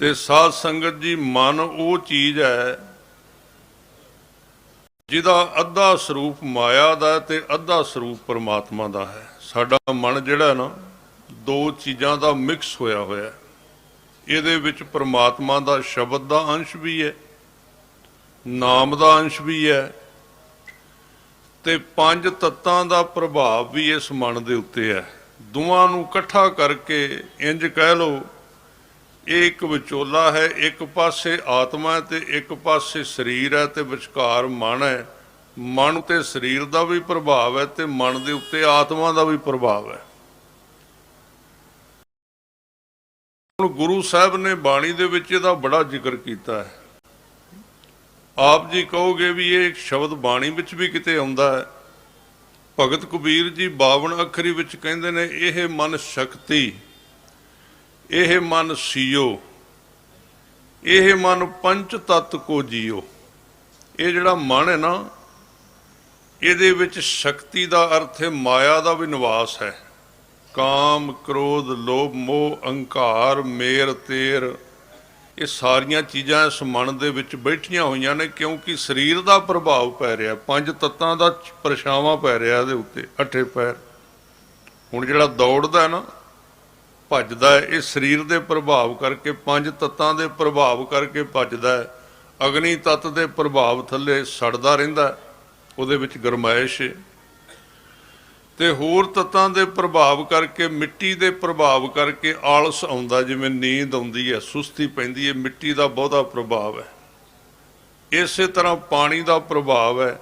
ਤੇ ਸਾਧ ਸੰਗਤ ਜੀ ਮਨ ਉਹ ਚੀਜ਼ ਹੈ ਜਿਹਦਾ ਅੱਧਾ ਸਰੂਪ ਮਾਇਆ ਦਾ ਤੇ ਅੱਧਾ ਸਰੂਪ ਪਰਮਾਤਮਾ ਦਾ ਹੈ। ਸਾਡਾ ਮਨ ਜਿਹੜਾ ਨਾ, ਦੋ ਚੀਜ਼ਾਂ ਦਾ ਮਿਕਸ ਹੋਇਆ ਹੋਇਆ ਇਹਦੇ ਵਿੱਚ ਪਰਮਾਤਮਾ ਦਾ ਸ਼ਬਦ ਦਾ ਅੰਸ਼ ਵੀ ਹੈ, ਨਾਮ ਦਾ ਅੰਸ਼ ਵੀ ਹੈ ਤੇ ਪੰਜ ਤੱਤਾਂ ਦਾ ਪ੍ਰਭਾਵ ਵੀ ਇਸ ਮਨ ਦੇ ਉੱਤੇ ਹੈ। ਦੋਵਾਂ ਨੂੰ ਇਕੱਠਾ ਕਰਕੇ ਇੰਜ ਕਹਿ ਲਓ ਇਹ ਇੱਕ ਵਿਚੋਲਾ ਹੈ, ਇੱਕ ਪਾਸੇ ਆਤਮਾ ਹੈ ਤੇ ਇੱਕ ਪਾਸੇ ਸਰੀਰ ਹੈ ਤੇ ਵਿਚਕਾਰ ਮਨ ਹੈ। ਮਨ ਤੇ ਸਰੀਰ ਦਾ ਵੀ ਪ੍ਰਭਾਵ ਹੈ ਤੇ ਮਨ ਦੇ ਉੱਤੇ ਆਤਮਾ ਦਾ ਵੀ ਪ੍ਰਭਾਵ ਹੈ। ਹੁਣ ਗੁਰੂ ਸਾਹਿਬ ਨੇ ਬਾਣੀ ਦੇ ਵਿੱਚ ਇਹਦਾ ਬੜਾ ਜ਼ਿਕਰ ਕੀਤਾ ਹੈ। ਆਪ ਜੀ ਕਹੋਗੇ ਵੀ ਇਹ ਸ਼ਬਦ ਬਾਣੀ ਵਿੱਚ ਵੀ ਕਿਤੇ ਆਉਂਦਾ ਹੈ। ਭਗਤ ਕਬੀਰ ਜੀ 52 ਅੱਖਰੀ ਵਿੱਚ ਕਹਿੰਦੇ ਨੇ, ਇਹ ਮਨ ਸ਼ਕਤੀ ਇਹ ਮਨ ਸੀਓ, ਇਹ ਮਨ ਪੰਚ ਤਤ ਕੋ ਜੀਓ। ਇਹ ਜਿਹੜਾ ਮਨ ਹੈ ਨਾ, ਇਹਦੇ ਵਿੱਚ ਸ਼ਕਤੀ ਦਾ ਅਰਥ ਹੈ, ਮਾਇਆ ਦਾ ਵੀ ਨਿਵਾਸ ਹੈ। ਕਾਮ, ਕ੍ਰੋਧ, ਲੋਭ, ਮੋਹ, ਅਹੰਕਾਰ, ਮੇਰ, ਤੇਰ, ਇਹ ਸਾਰੀਆਂ ਚੀਜ਼ਾਂ ਇਸ ਮਨ ਦੇ ਵਿੱਚ ਬੈਠੀਆਂ ਹੋਈਆਂ ਨੇ, ਕਿਉਂਕਿ ਸਰੀਰ ਦਾ ਪ੍ਰਭਾਵ ਪੈ ਰਿਹਾ, ਪੰਜ ਤੱਤਾਂ ਦਾ ਪਰਛਾਵਾਂ ਪੈ ਰਿਹਾ ਇਹਦੇ ਉੱਤੇ, ਅੱਠੇ ਪੈਰ। ਹੁਣ ਜਿਹੜਾ ਦੌੜਦਾ ਹੈ ਨਾ ਭੱਜਦਾ ਹੈ, ਇਹ ਸਰੀਰ ਦੇ ਪ੍ਰਭਾਵ ਕਰਕੇ, ਪੰਜ ਤੱਤਾਂ ਦੇ ਪ੍ਰਭਾਵ ਕਰਕੇ ਭੱਜਦਾ ਹੈ। ਅਗਨੀ ਤੱਤ ਦੇ ਪ੍ਰਭਾਵ ਥੱਲੇ ਸੜਦਾ ਰਹਿੰਦਾ ਉਹਦੇ ਵਿੱਚ ਗਰਮਾਇਸ਼ ਹੈ। ਤੇ ਹੋਰ ਤੱਤਾਂ ਦੇ ਪ੍ਰਭਾਵ ਕਰਕੇ, ਮਿੱਟੀ ਦੇ ਪ੍ਰਭਾਵ ਕਰਕੇ ਆਲਸ ਆਉਂਦਾ ਜਿਵੇਂ ਨੀਂਦ ਆਉਂਦੀ ਹੈ, ਸੁਸਤੀ ਪੈਂਦੀ ਹੈ, ਮਿੱਟੀ ਦਾ ਬਹੁਤਾ ਪ੍ਰਭਾਵ ਹੈ। ਇਸੇ ਤਰ੍ਹਾਂ ਪਾਣੀ ਦਾ ਪ੍ਰਭਾਵ ਹੈ